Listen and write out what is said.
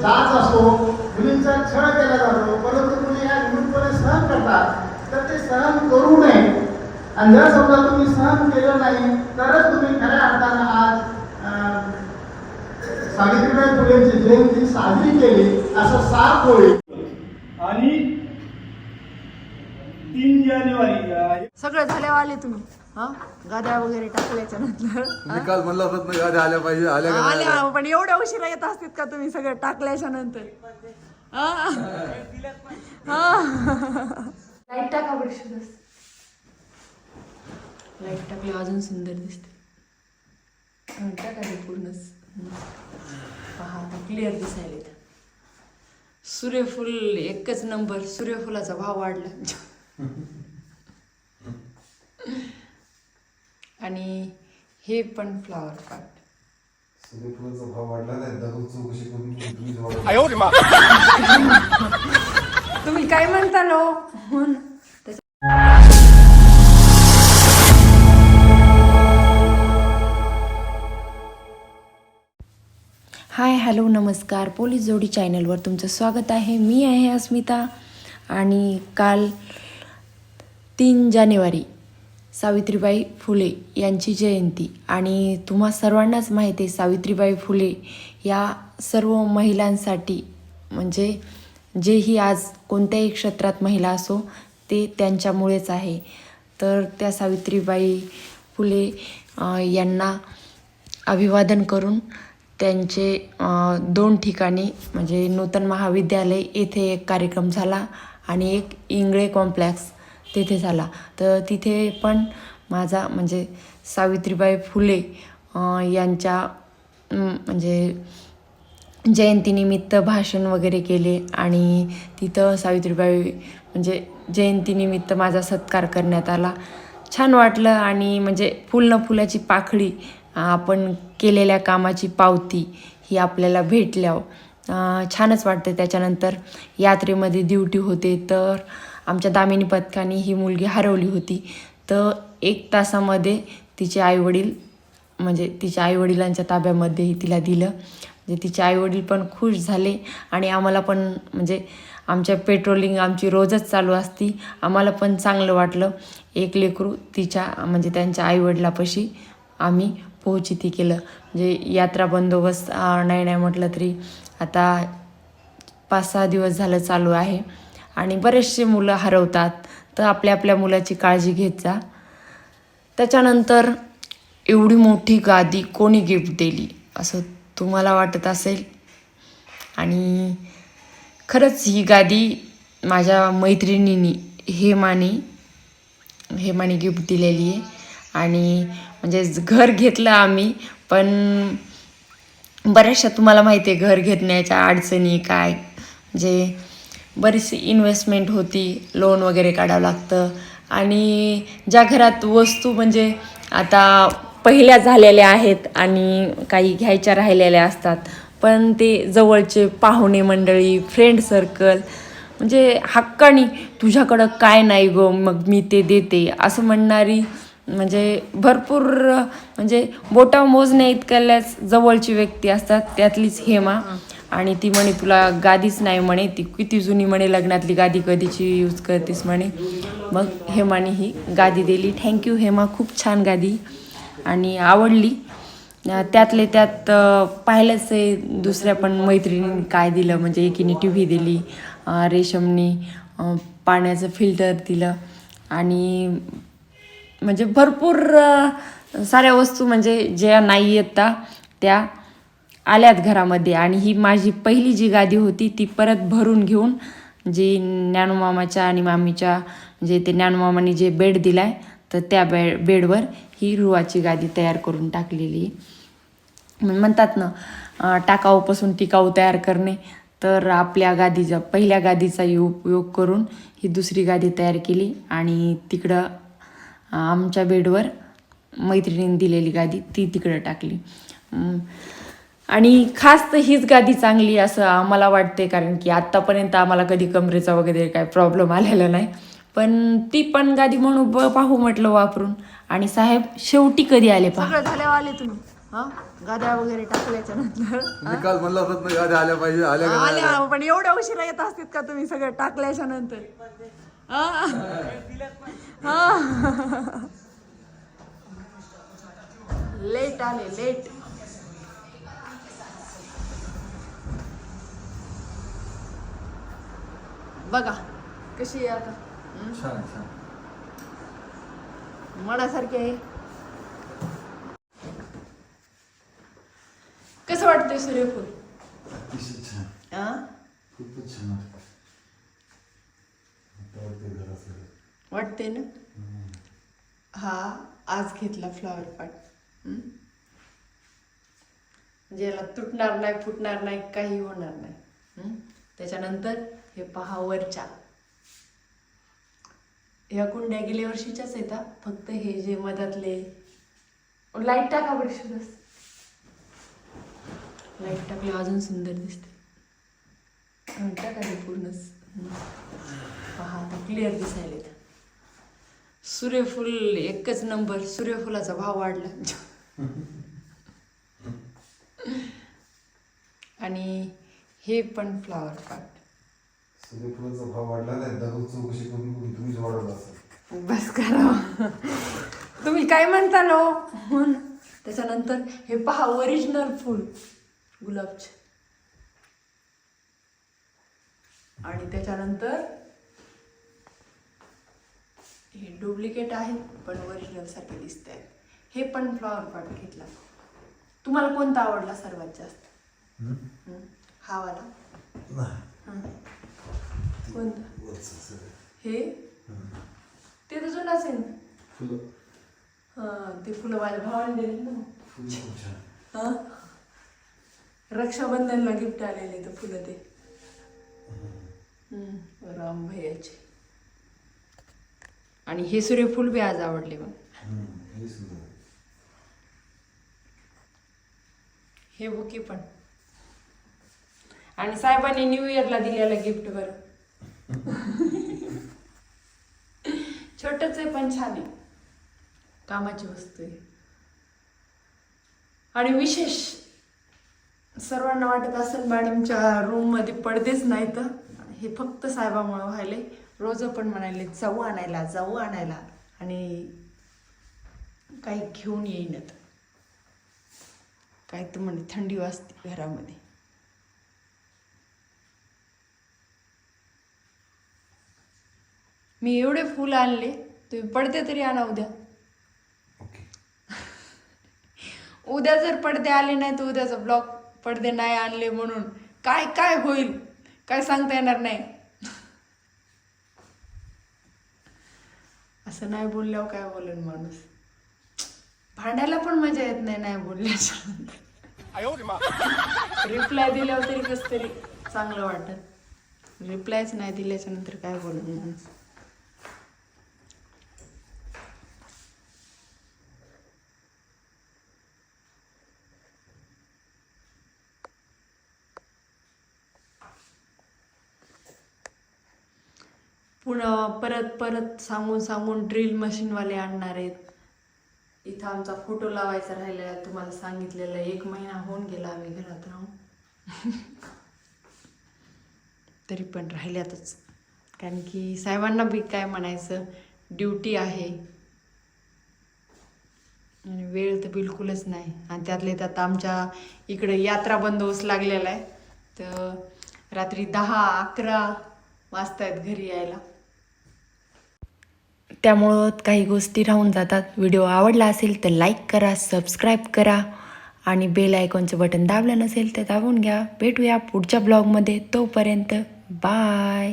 जाच असो मुलींचा छळ केला जातो परंतु मुली या विमुखपणे सहन करतात तर ते सहन करू नये. आणि जर समजा तुम्ही सहन केलं नाही तरच तुम्ही खऱ्या अर्थानं आज सावित्रीबाई फुलेंची जयंती साजरी केली असं साफ होईल. आणि तीन जानेवारी सगळं झाल्यावर आले तुम्ही. हा? गाद्या वगैरे टाकल्याच्या नंतर. मी काल म्हणलं होतं ना गाड्या आल्या पाहिजे आल्या का नाही आल्या? आल्या. पण एवढ्या उशिरा येत असतात का तुम्ही सगळं टाकल्याच्या नंतर? लाइट टाका बरं लाइट टाकली अजून सुंदर दिसते. टाका ते पूर्णच. पहा क्लिअर दिसायला इथं. सूर्यफूल एकच नंबर सूर्यफुलाचा भाव वाढला. आणि हे पण फ्लावर पार्ट. तुम्ही काय म्हणता लो हाय हॅलो नमस्कार. पोलीस जोडी चॅनलवर तुमचं स्वागत आहे. मी आहे अस्मिता आणि काल तीन जानेवारी सावित्रीबाई फुले यांची जयंती. आणि तुम्हा सर्वांनाच माहिती आहे सावित्रीबाई फुले या सर्व महिलांसाठी म्हणजे जेही आज कोणत्याही क्षेत्रात महिला असो ते त्यांच्यामुळेच आहे. तर त्या सावित्रीबाई फुले यांना अभिवादन करून त्यांचे दोन ठिकाणी म्हणजे नूतन महाविद्यालय येथे एक कार्यक्रम झाला आणि एक इंगळे कॉम्प्लेक्स तेथे झाला. तर तिथे पण माझा म्हणजे सावित्रीबाई फुले यांच्या म्हणजे जयंतीनिमित्त भाषण वगैरे केले आणि तिथं सावित्रीबाई म्हणजे जयंतीनिमित्त माझा सत्कार करण्यात आला. छान वाटलं आणि म्हणजे फुल न फुलाची पाखळी आपण केलेल्या कामाची पावती ही आपल्याला भेटल्यावर छानच वाटतं. त्याच्यानंतर यात्रेमध्ये ड्युटी होते तर आमच्या दामिनी पथकाने ही मुलगी हरवली होती. तर एक तासामध्ये तिचे आईवडील म्हणजे तिच्या आईवडिलांच्या ताब्यामध्ये तिला दिलं. म्हणजे तिचे आईवडील पण खुश झाले आणि आम्हाला पण म्हणजे आमच्या पेट्रोलिंग आमची रोजच चालू असती. आम्हाला पण चांगलं वाटलं. एक लेकरू तिच्या म्हणजे त्यांच्या आईवडिलापाशी आम्ही पोहोचिती केलं. म्हणजे यात्रा बंदोबस्त नाही नाही म्हटलं तरी आता पाच सहा दिवस झालं चालू आहे. आणि बरेचसे मुलं हरवतात तर आपल्या आपल्या मुलाची काळजी घेत जा. त्याच्यानंतर एवढी मोठी गादी कोणी गिफ्ट दिली असं तुम्हाला वाटत असेल? आणि खरंच ही गादी माझ्या मैत्रिणींनी हेमाने हेमाने गिफ्ट दिलेली आहे. आणि म्हणजे घर घेतलं आम्ही पण बऱ्याचशा तुम्हाला माहिती आहे घर घेतण्याच्या अडचणी काय? म्हणजे बरीचशी इन्व्हेस्टमेंट होती लोन वगैरे काढावं लागतं. आणि ज्या घरात वस्तू म्हणजे आता पहिल्या झालेल्या आहेत आणि काही घ्यायच्या राहिलेल्या असतात पण ते जवळचे पाहुणे मंडळी फ्रेंड सर्कल म्हणजे हक्कानी तुझ्याकडं काय नाही गो मग मी ते देते असं म्हणणारी म्हणजे भरपूर म्हणजे बोटा मोजण्या इतक्याल्याच जवळची व्यक्ती असतात त्यातलीच हेमा. आणि ती म्हणे तुला गादीच नाही म्हणे ती किती जुनी म्हणे लग्नातली गादी कधीची यूज करतेस म्हणे. मग हेमाने ही गादी दिली. थँक्यू हेमा खूप छान गादी आणि आवडली. त्यातले त्यात पाहिलंच आहे दुसऱ्या पण मैत्रिणी काय दिलं म्हणजे एकीने टी व्ही दिली रेशमने रेशमनी पाण्याचं फिल्टर दिलं आणि म्हणजे भरपूर साऱ्या वस्तू म्हणजे ज्या नाही येता त्या आल्यात घरामध्ये आणि ही माझी पहिली जी गादी होती ती परत भरून घेऊन जी ज्ञानमामाच्या आणि मामीच्या म्हणजे ते ज्ञानोमामाने जे बेड दिला आहे तर त्या बे बेडवर ही रुवाची गादी तयार करून टाकलेली. म्हणतात ना टाकाऊपासून टिकाऊ तयार करणे तर आपल्या गादीचा पहिल्या गादीचा उपयोग करून ही दुसरी गादी तयार केली आणि तिकडं आमच्या बेडवर मैत्रिणीने दिलेली गादी ती तिकडं टाकली. आणि खास तर हीच गादी चांगली असं आम्हाला वाटते कारण की आत्तापर्यंत आम्हाला कधी कमरेचा वगैरे काय प्रॉब्लेम आलेला नाही. पण ती पण गादी म्हणून पाहू म्हटलं वापरून. आणि साहेब शेवटी कधी आले पहा. सगळं झाल्यावर आले तुम्ही. हा? गाद्या वगैरे टाकल्याच्या नंतर तुम्ही काल म्हणला होतात ना गाड्या आल्या पाहिजे आल्या का नाही आल्या? आल्या पण एवढ्या उशिरा येत असतात का तुम्ही सगळं टाकल्याच्या नंतर हा? हा. लेट आले लेट. बघा कशी आहे आता? छान छान मनासारखी आहे कसं वाटतंय सूर्यफूल अतिशय छान आ? खूपच छान वाटतं. आता वाटतंय घरात सगळं. वाटते ना हा आज घेतला फ्लॉवर पॉट म्हणजे याला तुटणार नाही फुटणार नाही काही होणार नाही हं? त्याच्यानंतर हे पहा वरच्या. ह्या कुंड्या गेल्या वर्षीच्याच आहेत फक्त हे जे मधातले. लाइट टाका बरं लाइट टाकले अजून सुंदर दिसते. टाका ते पूर्णच. पहा आता क्लिअर दिसायला येतं. सूर्यफूल एकच नंबर सूर्यफुलाचा भाव वाढला. आणि हे पण फ्लावर पॉट सूर्यफुलाचा भाव वाढला नाही दररोज चौकशी करून तुम्हीच वाढवला असेल बस करा. तुम्ही काय म्हणता नो? म्हणून त्याच्यानंतर हे पहा ओरिजिनल फूल. गुलाबचे. आणि त्याच्यानंतर हे डुप्लिकेट आहेत पण ओरिजिनल सारखे दिसत आहेत. हे पण फ्लॉवर पॉट घेतला. तुम्हाला कोणता आवडला सर्वात जास्त? हं? हा वाला. हं. कोणता? वरचं सगळं. हे? ते तर जुनाच आहे ना फुलं. हां ते फुलं माझ्या भावाने दिले ना. फुलं खूप छान. हां? रक्षाबंधनला गिफ्ट आलेले तर फुलं ते. हम्म, राम भैयाचे. आणि हे सूर्यफूल बी आज आवडले मग हे सुंदर आहे. हे बुके पण. आणि साहेबांनी न्यू इयरला दिलेलं गिफ्ट बरं. छोटच आहे पण छान आहे. कामाची वस्तू आहे. आणि विशेष सर्वांना वाटत असेल मॅडमच्या रूममध्ये पडदेच नाही तर. हे फक्त साहेबामुळे व्हायले रोज पण म्हणायले जाऊ आणायला जाऊ आणायला. आणि काही घेऊन येईनत काय तर म्हणे थंडी वाजते घरामध्ये. मी एवढे फुल आणले तुम्ही पडदे तरी आणा उद्या. उद्या जर पडदे आले नाही तर उद्याचा ब्लॉक पडदे नाही आणले म्हणून. काय काय होईल? काय सांगता येणार नाही. असं नाही बोलल्यावर काय बोलेन माणूस? भांडायला पण मजा येत नाही नाही बोलल्याच्या रिप्लाय दिल्यावर तरी कस तरी चांगलं वाटत. रिप्लायच नाही दिल्याच्या नंतर काय बोलून माणूस? पुन्हा परत परत सांगून सांगून ड्रिल मशीनवाले आणणार आहेत. इथं आमचा फोटो लावायचा राहिलेला आहे. तुम्हाला सांगितलेलं आहे. एक महिना होऊन गेला आम्ही घरात राहून. तरी पण राहिल्यातच. कारण की साहेबांना बी काय म्हणायचं ड्युटी आहे. आणि वेळ तर बिलकुलच नाही. आणि त्यातले त्यात आमच्या इकडे यात्रा बंदोबस्त लागलेला आहे. तर रात्री दहा अकरा वाजतायत घरी यायला. त्यामुळं काही गोष्टी राहून जातात. व्हिडिओ आवडला असेल तर लाईक करा सबस्क्राईब करा आणि बेल आयकॉनचं बटन दाबलं नसेल तर दाबून घ्या. भेटूया पुढच्या ब्लॉगमध्ये तोपर्यंत बाय